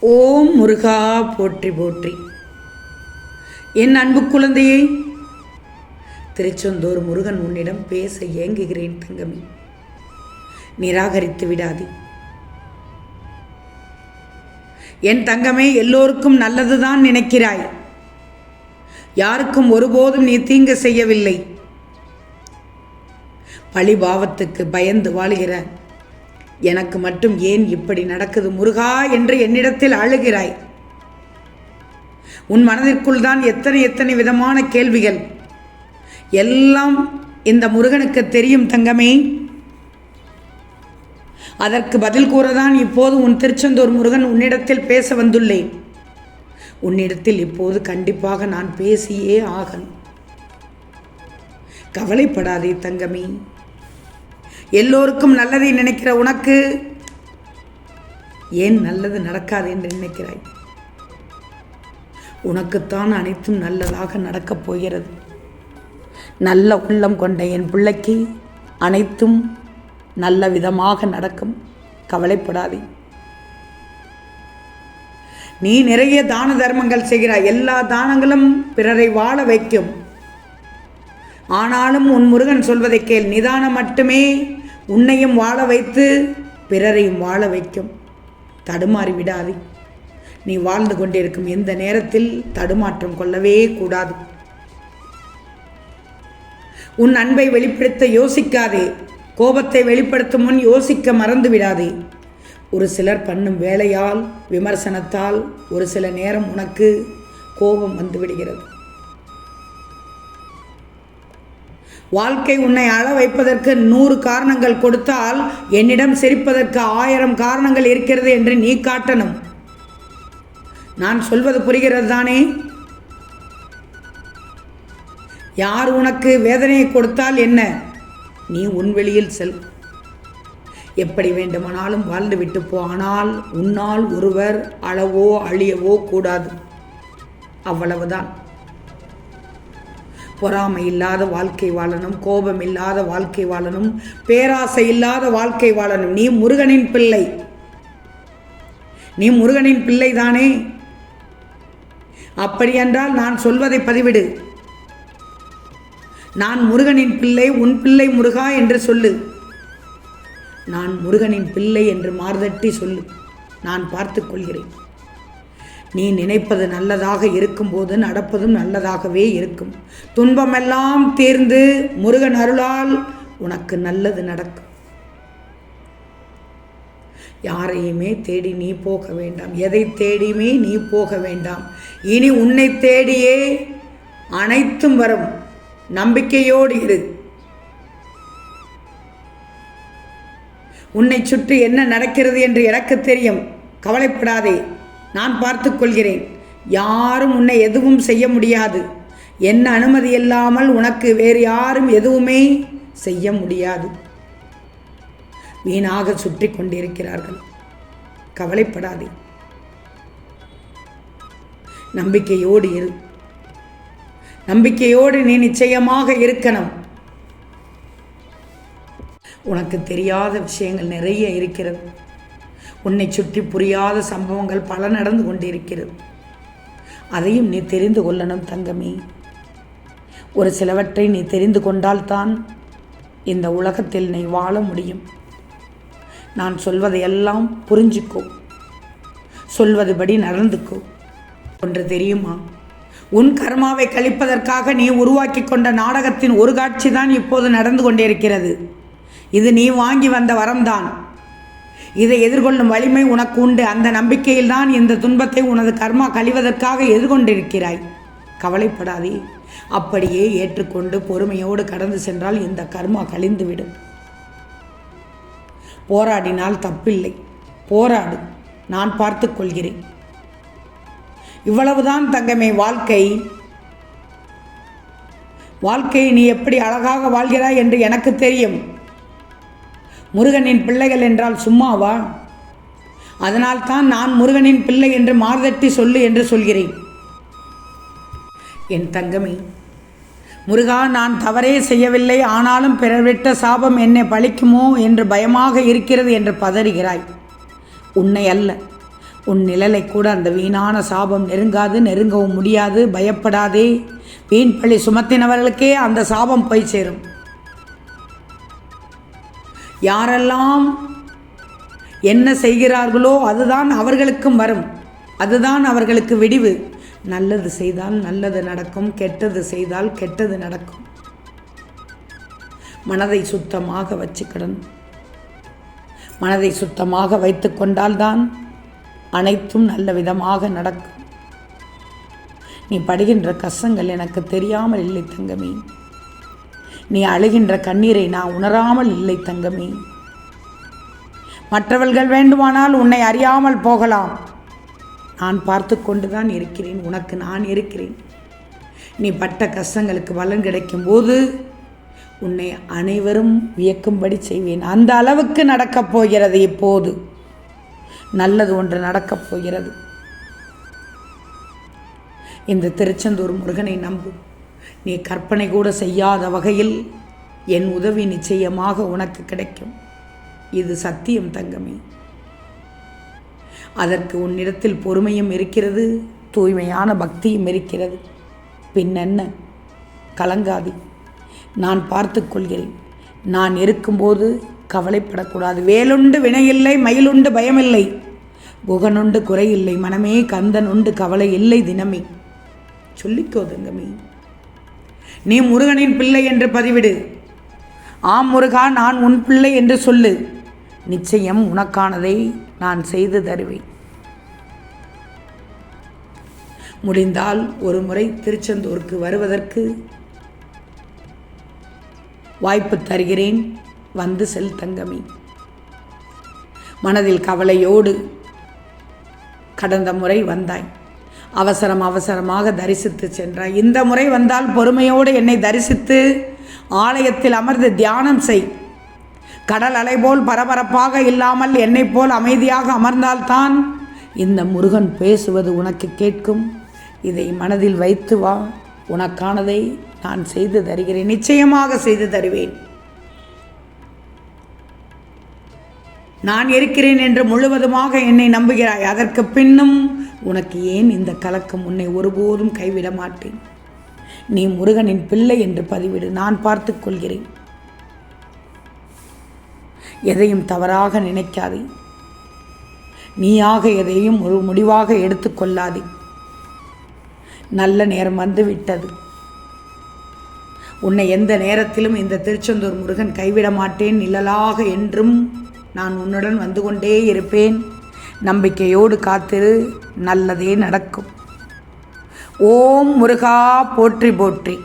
ஓம் முருகா போற்றி போற்றி. என் அன்பு குழந்தையே திருச்செந்தூர் முருகன் உன்னிடம் பேச ஏங்குகிறேன் தங்கமி. நிராகரித்து விடாதே. என் தங்கமே எல்லோருக்கும் நல்லதுதான் நினைக்கிறாய். யாருக்கும் ஒருபோதும் நீ தீங்கு செய்யவில்லை. பழிபாவத்துக்கு பயந்து வாழ்கிற எனக்கு மட்டும் ஏன் இப்படி நடக்குது முருகா என்று என்னிடத்தில் அழுகிறாய். உன் மனதிற்குள் தான் எத்தனை எத்தனை விதமான கேள்விகள். எல்லாம் இந்த முருகனுக்கு தெரியும் தங்கமே. அதற்கு பதில் கூறதான் இப்போது உன் திருச்செந்தூர் முருகன் உன்னிடத்தில் பேச வந்துள்ளேன். உன்னிடத்தில் இப்போது கண்டிப்பாக நான் பேசியே ஆகணும். கவலைப்படாதே தங்கமே. எல்லோருக்கும் நல்லதை நினைக்கிற உனக்கு ஏன் நல்லது நடக்காது என்று நினைக்கிறாய்? உனக்குத்தான் அனைத்தும் நல்லதாக நடக்கப் போகிறது. நல்ல உள்ளம் கொண்ட என் பிள்ளைக்கு அனைத்தும் நல்ல விதமாக நடக்கும். கவலைப்படாதே. நீ நிறைய தான தர்மங்கள் செய்கிறாய். எல்லா தானங்களும் பிறரை வாழ வைக்கும். ஆனாலும் உன் முருகன் சொல்வதை கேள். நிதானம் மட்டுமே உன்னையும் வாழ வைத்து பிறரையும் வாழ வைக்கும். தடுமாறி விடாதே. நீ வாழ்ந்து கொண்டிருக்கும் எந்த நேரத்தில் தடுமாற்றம் கொள்ளவே கூடாது. உன் அன்பை வெளிப்படுத்த யோசிக்காதே. கோபத்தை வெளிப்படுத்தும் முன் யோசிக்க மறந்து விடாதே. ஒரு சிலர் பண்ணும் வேலையால் விமர்சனத்தால் ஒரு சில நேரம் உனக்கு கோபம் வந்து விடுகிறது. வாழ்க்கை உன்னை அழ வைப்பதற்கு நூறு காரணங்கள் கொடுத்தால் என்னிடம் சிரிப்பதற்கு ஆயிரம் காரணங்கள் இருக்கிறது என்று நீ காட்டணும். நான் சொல்வது புரிகிறது தானே? யார் உனக்கு வேதனையை கொடுத்தால் என்ன? நீ உன் வெளியில் செல். எப்படி வேண்டுமானாலும் வாழ்ந்து விட்டு போ. ஆனால் உன்னால் ஒருவர் அளவோ அழியவோ கூடாது. அவ்வளவுதான். பொறாமை இல்லாத வாழ்க்கை வாழணும் கோபம் இல்லாத வாழ்க்கை வாழணும் பேராசை இல்லாத வாழ்க்கை வாழணும். நீ முருகனின் பிள்ளை. நீ முருகனின் பிள்ளை தானே. அப்படியென்றால் நான் சொல்வதை பதிவிடு. நான் முருகனின் பிள்ளை உன் பிள்ளை முருகா என்று சொல்லு. நான் முருகனின் பிள்ளை என்று மார்தட்டி சொல்லு. நான் பார்த்துக் கொள்கிறேன். நீ நினைப்பது நல்லதாக இருக்கும்போது நடப்பதும் நல்லதாகவே இருக்கும். துன்பமெல்லாம் தீர்ந்து முருகன் அருளால் உனக்கு நல்லது நடக்கும். யாரையுமே தேடி நீ போக வேண்டாம். எதை தேடியுமே நீ போக வேண்டாம். இனி உன்னை தேடியே அனைத்தும் வரும். நம்பிக்கையோடு இரு. உன்னை சுற்றி என்ன நடக்கிறது என்று எனக்கு தெரியும். கவலைப்படாதே. நான் பார்த்து கொள்கிறேன் யாரும் உன்னை எதுவும் செய்ய முடியாது. என் அனுமதி இல்லாமல் உனக்கு வேறு யாரும் எதுவுமே செய்ய முடியாது. வீணாக சுற்றி கொண்டிருக்கிறார்கள். கவலைப்படாதே. நம்பிக்கையோடு இரு. நம்பிக்கையோடு நீ நிச்சயமாக இருக்கணும். உனக்கு தெரியாத விஷயங்கள் நிறைய இருக்கிறது. உன்னை சுற்றி புரியாத சம்பவங்கள் பல நடந்து கொண்டிருக்கிறது. அதையும் நீ தெரிந்து கொள்ளணும் தங்கமே. ஒரு சிலவற்றை நீ தெரிந்து கொண்டால்தான் இந்த உலகத்தில் நீ வாழ முடியும். நான் சொல்வதையெல்லாம் புரிஞ்சுக்கோ. சொல்வதுபடி நடந்துக்கோ. ஒன்று தெரியுமா? உன் கர்மாவை கழிப்பதற்காக நீ உருவாக்கி கொண்ட நாடகத்தின் ஒரு காட்சி தான் இப்போது நடந்து கொண்டிருக்கிறது. இது நீ வாங்கி வந்த வரம்தான். இதை எதிர்கொள்ளும் வலிமை உனக்கு உண்டு. அந்த நம்பிக்கையில்தான் இந்த துன்பத்தை உனது கர்மா கழிவதற்காக எதிர்கொண்டிருக்கிறாய். கவலைப்படாதே. அப்படியே ஏற்றுக்கொண்டு பொறுமையோடு கடந்து சென்றால் இந்த கர்மா கழிந்துவிடும். போராடினால் தப்பில்லை. போராடு. நான் பார்த்து கொள்கிறேன். இவ்வளவுதான் தங்கமே வாழ்க்கை. வாழ்க்கையை நீ எப்படி அழகாக வாழ்கிறாய் என்று எனக்கு தெரியும். முருகனின் பிள்ளைகள் என்றால் சும்மாவா? அதனால்தான் நான் முருகனின் பிள்ளை என்று மார்தட்டி சொல்லு என்று சொல்கிறேன். என் தங்கமே முருகா நான் தவறே செய்யவில்லை. ஆனாலும் பிறர் விட்ட சாபம் என்னை பழிக்குமோ என்று பயமாக இருக்கிறது என்று பதறுகிறாய். உன்னை அல்ல உன் நிழலை கூட அந்த வீணான சாபம் நெருங்காது நெருங்கவும் முடியாது. பயப்படாதே. வீண் பழி சுமத்தினவர்களுக்கே அந்த சாபம் போய் சேரும். யாரெல்லாம் என்ன செய்கிறார்களோ அதுதான் அவர்களுக்கும் வரும். அதுதான் அவர்களுக்கு விடிவு. நல்லது செய்தால் நல்லது நடக்கும் கெட்டது செய்தால் கெட்டது நடக்கும். மனதை சுத்தமாக வச்சுக்கிடணும் மனதை சுத்தமாக வைத்து கொண்டால்தான் அனைத்தும் நல்ல விதமாக நடக்கும். நீ படுகின்ற கஷ்டங்கள் எனக்கு தெரியாமல் இல்லை தங்கமே. நீ அழுகின்ற கண்ணீரை நான் உணராமல் இல்லை தங்கமே. மற்றவர்கள் வேண்டுமானால் உன்னை அறியாமல் போகலாம். நான் பார்த்து கொண்டுதான் இருக்கிறேன் உனக்கு நான் இருக்கிறேன். நீ பட்ட கஷ்டங்களுக்கு பலன் கிடைக்கும் போது உன்னை அனைவரும் வியக்கும்படி செய்வேன். அந்த அளவுக்கு நடக்கப் போகிறது இப்போது. நல்லது ஒன்று நடக்கப் போகிறது. இந்த திருச்செந்தூர் முருகனை நம்பும் நீ கற்பனை கூட செய்யாத வகையில் என் உதவி நிச்சயமாக உனக்கு கிடைக்கும். இது சத்தியம் தங்கமே. அதற்கு உன்னிடத்தில் பொறுமையும் இருக்கிறது தூய்மையான பக்தியும் இருக்கிறது. பின் என்ன? கலங்காதி. நான் பார்த்து கொள்கிறேன். நான் இருக்கும்போது கவலைப்படக்கூடாது. வேலுண்டு வினையில்லை மயிலுண்டு பயமில்லை. குகனுண்டு குறையில்லை மனமே கந்தன் உண்டு கவலை இல்லை தினமே. சொல்லிக்கோ தங்கமே. நீ முருகனின் பிள்ளை என்று பதிவிடு. ஆம் முருகா நான் உன் பிள்ளை என்று சொல்லு. நிச்சயம் உனக்கானதை நான் செய்து தருவேன். முடிந்தால் ஒரு முறை திருச்செந்தூருக்கு வருவதற்கு வாய்ப்பு தருகிறேன். வந்து செல் தங்கமி. மனதில் கவலையோடு கடந்த முறை வந்தாய். அவசரம் அவசரமாக தரிசித்து சென்றாய். இந்த முறை வந்தால் பொறுமையோடு என்னை தரிசித்து ஆலயத்தில் அமர்ந்து தியானம் செய். கடல் அலை போல் பரபரப்பாக இல்லாமல் என்னைப் போல் அமைதியாக அமர்ந்தால்தான் இந்த முருகன் பேசுவது உனக்கு கேட்கும். இதை மனதில் வைத்து வா. உனக்கானதை நான் செய்து தருகிறேன். நிச்சயமாக செய்து தருவேன். நான் இருக்கிறேன் என்று முழுவதுமாக என்னை நம்புகிறாய். அதற்கு பின்னும் உனக்கு ஏன் இந்த கலக்கம் உன்னை ஒருபோதும் கைவிட மாட்டேன்? நீ முருகனின் பிள்ளை என்று பதிவிடு. நான் பார்த்து கொள்கிறேன். எதையும் தவறாக நினைக்காதே. நீயாக எதையும் ஒரு முடிவாக எடுத்துக்கொள்ளாதே நல்ல நேரம் வந்து விட்டது உன்னை எந்த நேரத்திலும் இந்த திருச்செந்தூர் முருகன் கைவிட மாட்டேன். நிழலாக என்றும் நான் உன்னுடன் வந்து கொண்டே இருப்பேன். நம்பிக்கையோடு காத்திரு நல்லதே நடக்கும். ஓம் முருகா போற்றி போற்றி.